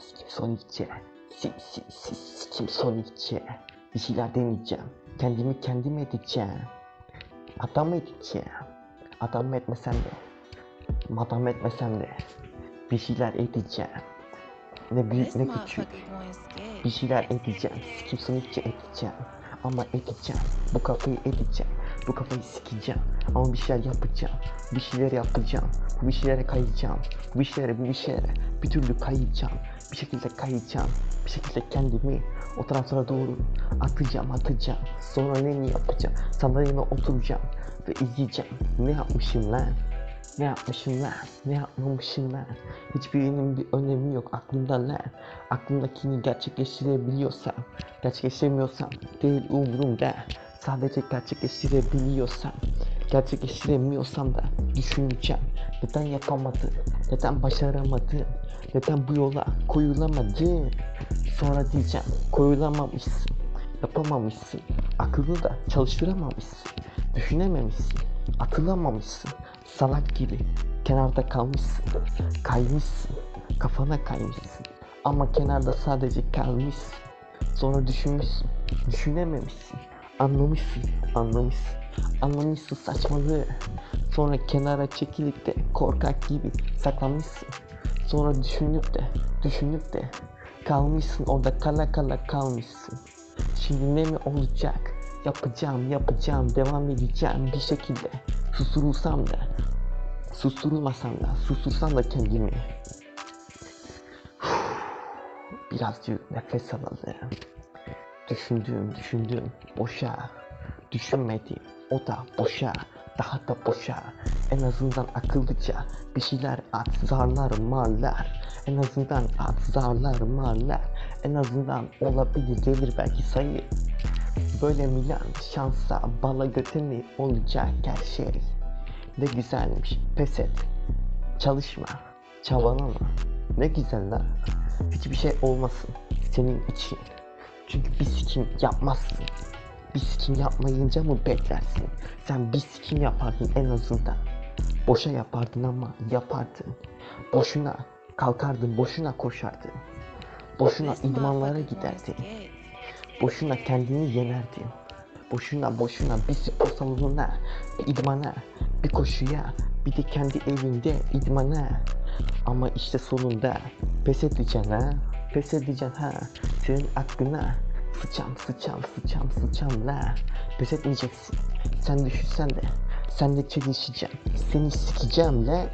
Sikim Sonic'e. Si, si, si, sikim Sonic'e. Bir şeyler deneyeceğim. Kendimi kendim edeceğim. Adam edeceğim. Adam etmesem de. Madam etmesem de. Bir şeyler edeceğim. Ne büyük ne küçük. Bir şeyler edeceğim. Sikim Sonic'e edeceğim. Ama edeceğim. Bu kafayı edeceğim. Bu kafayı sikeceğim. Ama bir şeyler yapacağım. Bir şeyler yapacağım. Bu bir şeylere kayacağım. Bu bir şeylere bu bir şeylere bir türlü kayacağım. Bir şekilde kayacağım. Bir şekilde kendimi o taraflara doğru atacağım atacağım. Sonra ne yapacağım? Sandalyeme oturacağım ve izleyeceğim. Ne yapmışım lan? Ne yapmışım lan? Ne yapmamışım lan? Hiçbirinin bir önemi yok aklımda lan. Aklımdakini gerçekleştirebiliyorsam, gerçekleştiremiyorsam değil umurumda. Sadece gerçekleştirebiliyorsam, gerçekleştiremiyorsam da düşüneceğim. Neden yapamadım? Neden başaramadım? Neden bu yola koyulamadım? Sonra diyeceğim koyulamamışsın, yapamamışsın, akıllı da çalıştıramamışsın, düşünememişsin, atılamamışsın, salak gibi kenarda kalmışsın, kaymışsın, kafana kaymışsın ama kenarda sadece kalmışsın. Sonra düşünmüşsün, düşünememişsin, anlamışsın, anlamışsın, anlamışsın saçmalığı. Sonra kenara çekilip de korkak gibi saklanmışsın. Sonra düşünüp de, düşünüp de kalmışsın orada kala kala kalmışsın. Şimdi ne mi olacak? Yapacağım, yapacağım, devam edeceğim bir şekilde. Susurursam da, susturulmasam da, sustursam da kendimi. Birazcık nefes alalım. Düşündüğüm, düşündüğüm boşa. Düşünmediğim o da boşa. Daha da boşa. En azından akıllıca bir şeyler at, zarlar, marlar. En azından at, zarlar, marlar. En azından olabilir gelir belki sayı. Böyle milan şansa bala göte mi olacak her şey. Ne güzelmiş pes et. Çalışma, çabalama. Ne güzel lan. Hiçbir şey olmasın senin için. Çünkü bir sikim yapmazsın. Bir sikim yapmayınca mı beklersin? Sen bir sikim yapardın en azından. Boşa yapardın ama yapardın. Boşuna kalkardın, boşuna koşardın. Boşuna idmanlara giderdin. Boşuna kendini yenerdin. Boşuna boşuna bir spor salonuna, bir idmana, bir koşuya, bir de kendi evinde idmana. Ama işte sonunda pes edeceksin ha. Pes edeceksin ha. Senin aklına sıçam sıçam sıçam sıçam la. Pes etmeyeceksin. Sen düşünsen de sen de çelişeceğim. Seni sikeceğim la.